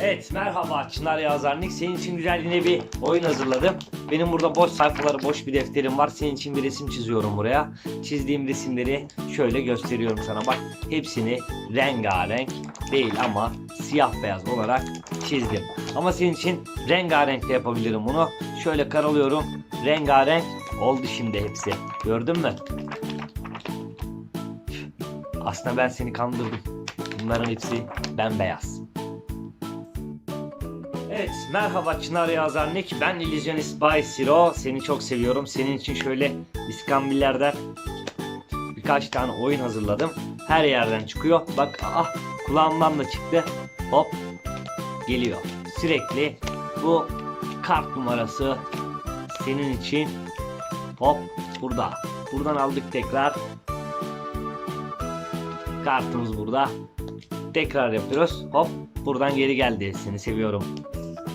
Evet merhaba Çınar Yazarnik. Senin için güzel yine bir oyun hazırladım. Benim burada boş sayfaları boş bir defterim var. Senin için bir resim çiziyorum buraya. Çizdiğim resimleri şöyle gösteriyorum sana. Bak hepsini rengarenk değil ama siyah beyaz olarak çizdim. Ama senin için rengarenk de yapabilirim bunu. Şöyle karalıyorum. Rengarenk oldu şimdi hepsi. Gördün mü? Aslında ben seni kandırdım. Bunların hepsi bembeyaz. Evet, merhaba Çınar Yazarnik. Ben İllüzyonist Bay Siro. Seni çok seviyorum. Senin için şöyle iskambillerden birkaç tane oyun hazırladım. Her yerden çıkıyor. Bak, ah kulağımdan da çıktı. Hop, geliyor. Sürekli bu kart numarası senin için. Hop, burada. Buradan aldık tekrar. Kartımız burada. Tekrar yapıyoruz. Hop, buradan geri geldi. Seni seviyorum.